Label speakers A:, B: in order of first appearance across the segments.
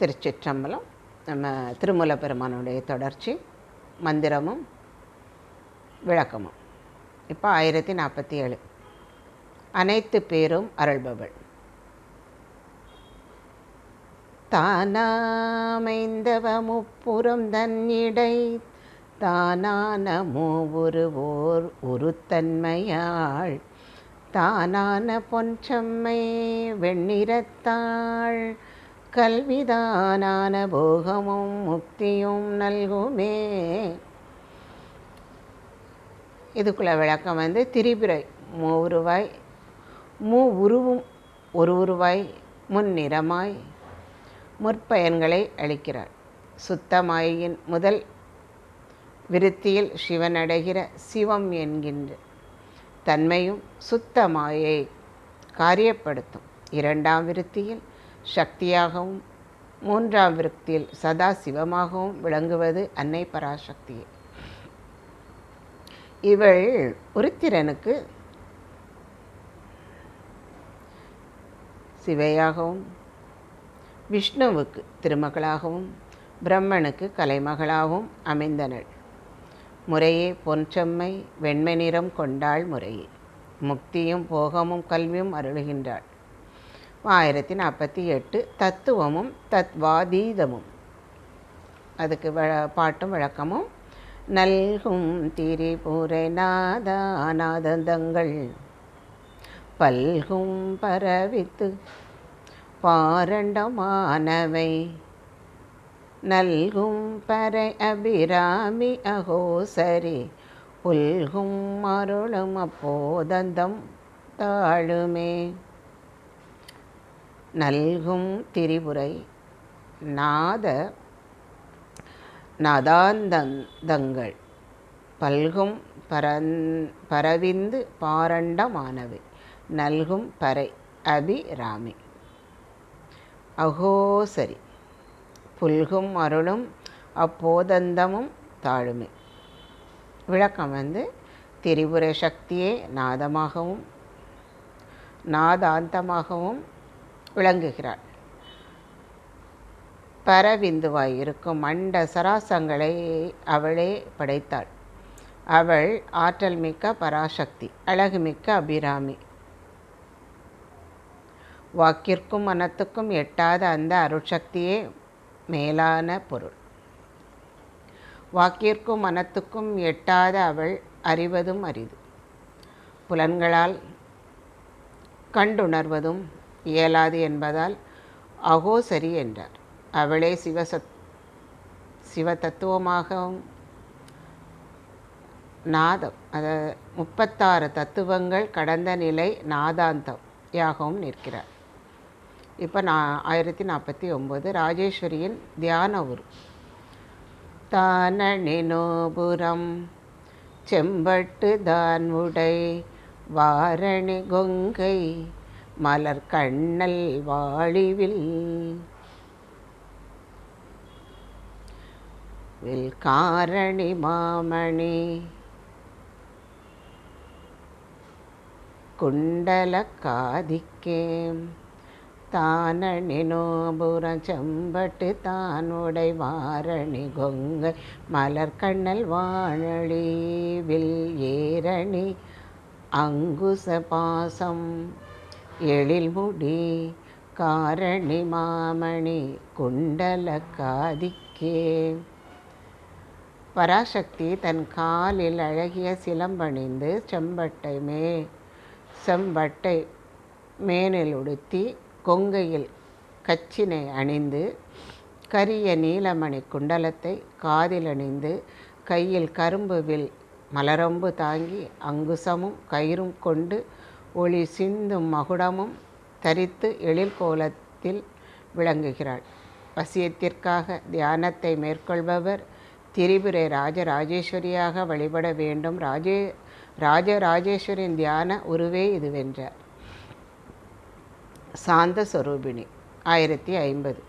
A: திருச்சிற்றம்பலம் நம்ம திருமூல பெருமானுடைய தொடர்ச்சி மந்திரமும் விளக்கமும். இப்போ ஆயிரத்தி நாற்பத்தி ஏழு அனைத்து பேரும் அருள்பவள். தானாமைந்தவ முப்புறம் தன்னிடை தானான மூவுருவோர் உருத்தன்மையாள். தானான பொன்சம்மை வெண்ணிறத்தாள். கல்விதானான போகமும் முக்தியும் நல்குமே. இதுக்குள்ள விளக்கம் வந்து திரிபுரை மூவுருவாய் மூ உருவும் ஒரு உருவாய் முன்னிறமாய் முற்பயன்களை அளிக்கிறார். சுத்தமாயின் முதல் விருத்தியில் சிவன் அடைகிற சிவம் என்கின்ற தன்மையும் சுத்தமாயை காரியப்படுத்தும். இரண்டாம் விருத்தியில் சக்தியாகவும் மூன்றாம் விருத்தியில் சதா சிவமாகவும் விளங்குவது அன்னை பராசக்தியே. இவள் உருத்திரனுக்கு சிவையாகவும் விஷ்ணுவுக்கு திருமகளாகவும் பிரம்மனுக்கு கலைமகளாகவும் அமைந்தனள். முறையே பொன்செம்மை வெண்மை நிறம் கொண்டாள் முறையே. முக்தியும் போகமும் கல்வியும் அருளுகின்றாள். ஆயிரத்தி நாற்பத்தி எட்டு தத்துவமும் தத்வாதீதமும். அதுக்கு வ பாட்டும் விளக்கமும். நல்கும் திரிபுரை நாதாநாதங்கள் பல்கும் பரவித்து பாரண்டமானவை. நல்கும் பறை அபிராமி அகோசரி. புல்கும் அருளும் அப்போதந்தம் தாழுமே. நல்கும் திரிபுரை நாத நதாந்தங்கள் பல்கும் பரந் பரவிந்து பாரண்டமானவை நல்கும் பறை அபிராமி. அகோசரி புல்கும் அருளும் அப்போதந்தமும் தாழுமே. விளக்கம் வந்து திரிபுர சக்தியே நாதமாகவும் நாதாந்தமாகவும் விளங்குகிறாள். பரவிந்துவாய் இருக்கும் அண்ட சராசங்களை அவளே படைத்தாள். அவள் ஆற்றல் மிக்க பராசக்தி அழகுமிக்க அபிராமி. வாக்கிற்கும் மனத்துக்கும் எட்டாத அந்த அருட்சக்தியே மேலான பொருள். வாக்கிற்கும் மனத்துக்கும் எட்டாத அவள் அறிவதும் அரிது. புலன்களால் கண்டுணர்வதும் இயலாது என்பதால் அகோசரி என்றார். அவளே சிவசத் சிவ தத்துவமாகவும் நாதம் அதாவது முப்பத்தாறு தத்துவங்கள் கடந்த நிலை நாதாந்தம் யாகவும் நிற்கிறார். இப்போ நான் ஆயிரத்தி நாற்பத்தி ஒம்பது ராஜேஸ்வரியின் தியான உரு. தானணினோபுரம் செம்பட்டு தான் உடை வாரணி கொங்கை மலர் கண்ணல் வாழிவில். வில் காரணி மாமணி. குண்டல காதிக்கேம் தானணி நோபுரம் செம்பட்டு தானுடை வாரணி கொங்கை. மலர் கண்ணல் வாழி வில் ஏரணி அங்குச பாசம் எழில் முடி காரணி மாமணி குண்டல காதிக்கே. பராசக்தி தன் காலில் அழகிய சிலம்பணிந்து செம்பட்டை மே செம்பட்டை மேனில் உடுத்தி கொங்கையில் கச்சினை அணிந்து கரிய நீலமணி குண்டலத்தை காதில் அணிந்து கையில் கரும்பு வில் மலரம்பு தாங்கி அங்குசமும் கயிறும் கொண்டு ஒளி சிந்தும் மகுடமும் தரித்து எழில் கோலத்தில் விளங்குகிறாள். வசியத்திற்காக தியானத்தை மேற்கொள்பவர் திரிபுரை ராஜராஜேஸ்வரியாக வழிபட வேண்டும். ராஜே ராஜராஜேஸ்வரின் தியான உருவே இதுவென்றார். சாந்த சொரூபிணி ஆயிரத்தி ஐம்பது.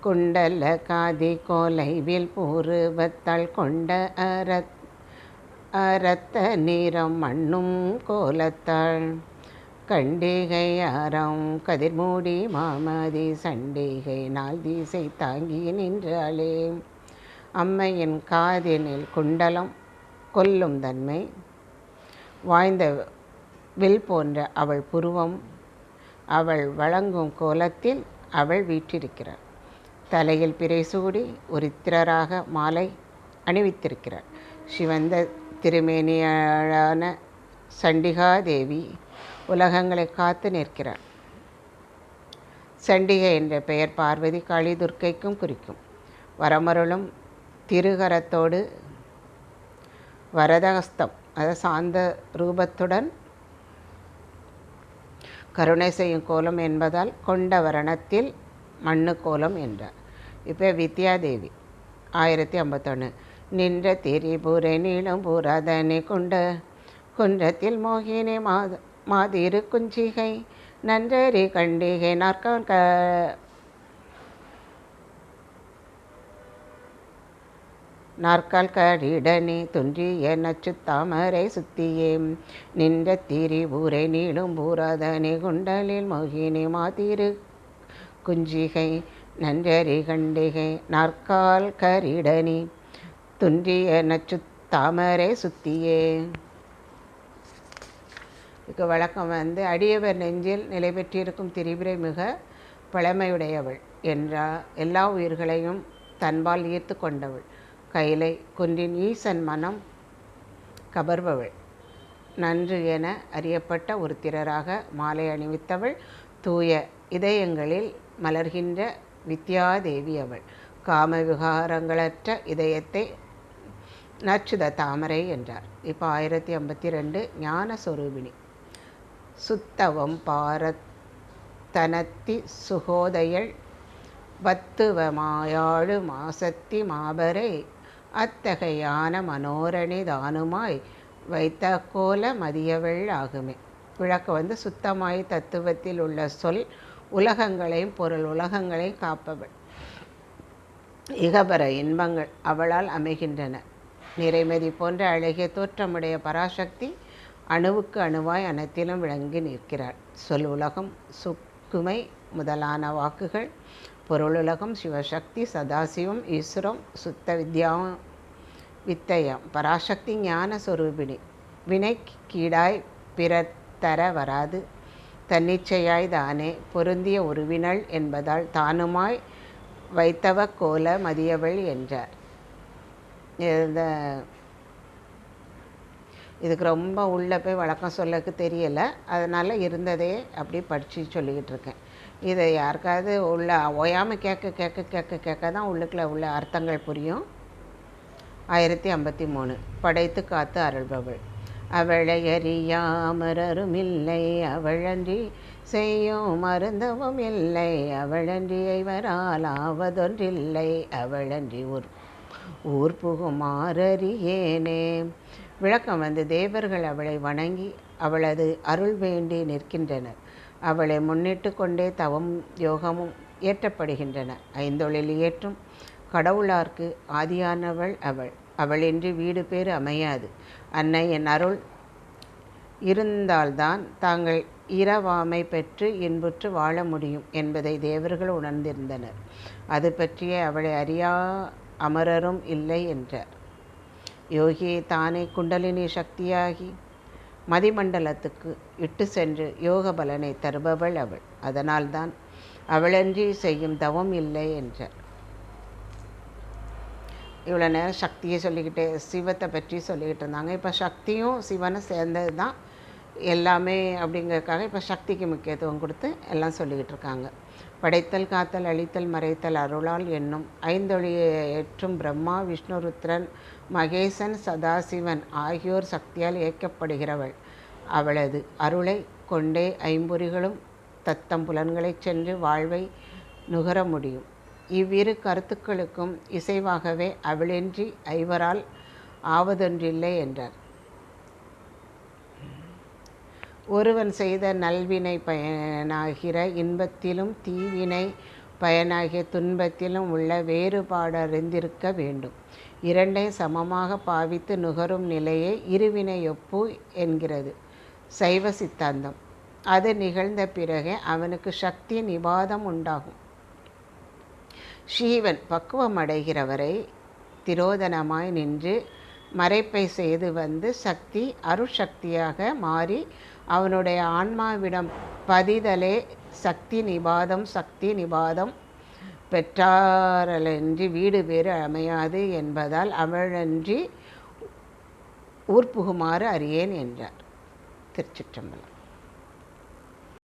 A: குண்டல காதி கோலைவில் பூருவத்தால் கொண்ட அரத் அரத்த நிறம் மண்ணும் கோலத்தாள் கண்டிகை கதிர்மூடி மாமதி சண்டிகை நாள் தீசை தாங்கி நின்றாளே. அம்மையின் காதினில் குண்டலம் கொல்லும் தன்மை வாய்ந்த வில் போன்ற அவள் புருவம் அவள் வழங்கும் கோலத்தில் அவள் வீற்றிருக்கிறாள். தலையில் பிறை சூடி உரித்திரராக மாலை அணிவித்திருக்கிறார் சிவந்த திருமேனியான சண்டிகாதேவி உலகங்களை காத்து நிற்கிறார். சண்டிகை என்ற பெயர் பார்வதி காளி துர்க்கைக்கும் குறிக்கும். வரமருளும் திருகரத்தோடு வரதகஸ்தம் அதாவது சாந்த ரூபத்துடன் கருணை செய்யும் கோலம் என்பதால் கொண்ட வரணத்தில் மண்ணு கோலம் என்றார். இப்போ வித்யாதேவி ஆயிரத்தி ஐம்பத்தொன்று நின்ற திரிபுரை நீளம் புராதனை கொண்ட குன்றத்தில் மோகினி மாத மாதிரு குஞ்சிகை நன்றரி கண்டிகை நாற்கான் க நாற்கால் கடிடனே துன்றிய நச்சு தாமரை சுத்தியே. நின்ற திரிபுரை நீளும் பூராதனி குண்டலில் மோகினி மாதிரு குஞ்சிகை நன்றறி கண்டிகை நாற்கால் கரிடனி துன்றிய நச்சு தாமரை சுத்தியே. இதுக்கு வழக்கம் வந்து அடியவர் நெஞ்சில் நிலை பெற்றிருக்கும் திரிபுரை மிக பழமையுடையவள். என்றா எல்லா உயிர்களையும் தன்பால் ஈர்த்து கொண்டவள். கைலை குன்றின் ஈசன் மனம் கபர்பவள் நன்று என அறியப்பட்ட ஒரு திரராக மாலை அணிவித்தவள். தூய இதயங்களில் மலர்கின்ற வித்யாதேவி அவள். காம விகாரங்களற்ற இதயத்தை நச்சுத தாமரை என்றார். இப்போ ஆயிரத்தி ஐம்பத்தி ரெண்டு ஞான சொரூபிணி சுத்தவம் பாரத்தனத்தி சுகோதயள் வத்துவமாயாழு மாசத்தி மாபரை. அத்தகையான மனோரணி தானுமாய் வைத்த கோல மதியவள் ஆகுமே. விளக்கு வந்து சுத்தமாய் தத்துவத்தில் உள்ள சொல் உலகங்களையும் பொருள் உலகங்களையும் காப்பவள். இகபர இன்பங்கள் அவளால் அமைகின்றன. நிறைமதி போன்ற அழகிய தோற்றமுடைய பராசக்தி அணுவுக்கு அணுவாய் அனைத்திலும் விளங்கி நிற்கிறாள் சொல் உலகம் சுக்குமை முதலான வாக்குகள். பொருளுலகம் சிவசக்தி சதாசிவம் ஈஸ்வரம் சுத்த வித்யா வித்தயம். பராசக்தி ஞான சொரூபிணி. வினை கீடாய் பிறர் தர வராது. தன்னிச்சையாய் தானே பொருந்திய உருவினள் என்பதால் தானுமாய் வைத்தவ கோல மதியவள் என்றார். இந்த இதுக்கு ரொம்ப உள்ளே போய் வழக்கம் சொல்லக்கு தெரியலை. அதனால் இருந்ததே அப்படி படித்து சொல்லிக்கிட்டு இருக்கேன். இதை யாருக்காவது உள்ள ஓயாமல் கேட்க கேட்க கேட்க கேட்க தான் உள்ளுக்குள்ள உள்ள அர்த்தங்கள் புரியும். ஆயிரத்தி ஐம்பத்தி மூணு. படைத்து காத்து அருள்பவள். அவளை அறியாமரரும் இல்லை அவளன்றி செய்யும் மருந்தவும் இல்லை. அவளன்றி ஐவரால் ஆவதொன்றில்லை. அவளன்றி ஊர் ஊர் புகுமாறறியேனே. விளக்கம் வந்து தேவர்கள் அவளை வணங்கி அவளது அருள் வேண்டி நிற்கின்றனர். அவளை முன்னிட்டு கொண்டே தவம் யோகமும் ஏற்றப்படுகின்றன ஐந்தொழில் ஏற்றும் கடவுளார்க்கு ஆதியானவள் அவள். அவளின்றி வீடு பேர் அமையாது. அன்னை என் அருள் இருந்தால்தான் தாங்கள் இரவாமை பெற்று இன்புற்று வாழ முடியும் என்பதை தேவர்கள் உணர்ந்திருந்தனர். அது பற்றிய அவளை அறியா அமரரும் இல்லை என்றார். யோகியை தானே குண்டலினி சக்தியாகி மதிமண்டலத்துக்கு இட்டு சென்று யோக பலனை தருபவள் அவள். அதனால்தான் அவளன்றி செய்யும் தவம் இல்லை என்றார். இவ்வளோ நேரம் சக்தியை சொல்லிக்கிட்டே சிவத்தை பற்றி சொல்லிக்கிட்டு இருந்தாங்க. இப்போ சக்தியும் சிவனும் சேர்ந்தது தான் எல்லாமே அப்படிங்கிறதுக்காக இப்போ சக்திக்கு முக்கியத்துவம் கொடுத்து எல்லாம் சொல்லிக்கிட்டு இருக்காங்க. படைத்தல் காத்தல் அழித்தல் மறைத்தல் அருளால் என்னும் ஐந்தொழியை ஏற்றும் பிரம்மா விஷ்ணு ருத்ரன் மகேசன் சதாசிவன் ஆகியோர் சக்தியால் இயக்கப்படுகிறவள் அவளது அருளை கொண்டே ஐம்பொறிகளும் தத்தம் புலன்களைச் சென்று வாழ்வை நுகர முடியும். இவ்விரு கருத்துக்களுக்கும் இசைவாகவே அவளின்றி ஐவரால் ஆவதொன்றில்லை என்றார். ஒருவன் செய்த நல்வினை பயனாகிற இன்பத்திலும் தீவினை பயனாகிய துன்பத்திலும் உள்ள வேறுபாடு அறிந்திருக்க வேண்டும். இரண்டை சமமாக பாவித்து நுகரும் நிலையை இருவினை ஒப்பு என்கிறது. சைவ சித்தாந்தம். அது நிகழ்ந்த பிறகே அவனுக்கு சக்தி நிபாதம் உண்டாகும். சீவன் பக்குவம் அடைகிறவரை திரோதனமாய் நின்று மறைப்பை செய்து வந்து சக்தி அருட்சக்தியாக மாறி அவனுடைய ஆன்மாவிடம் பதிதலே சக்தி நிபாதம் சக்தி நிபாதம். பெற்றாரலன்றி வீடு வேறு அமையாது என்பதால் அவழன்றி ஊர்ப்புகுமாறு அறியேன் என்றார். திருச்சிற்றம்பலம்.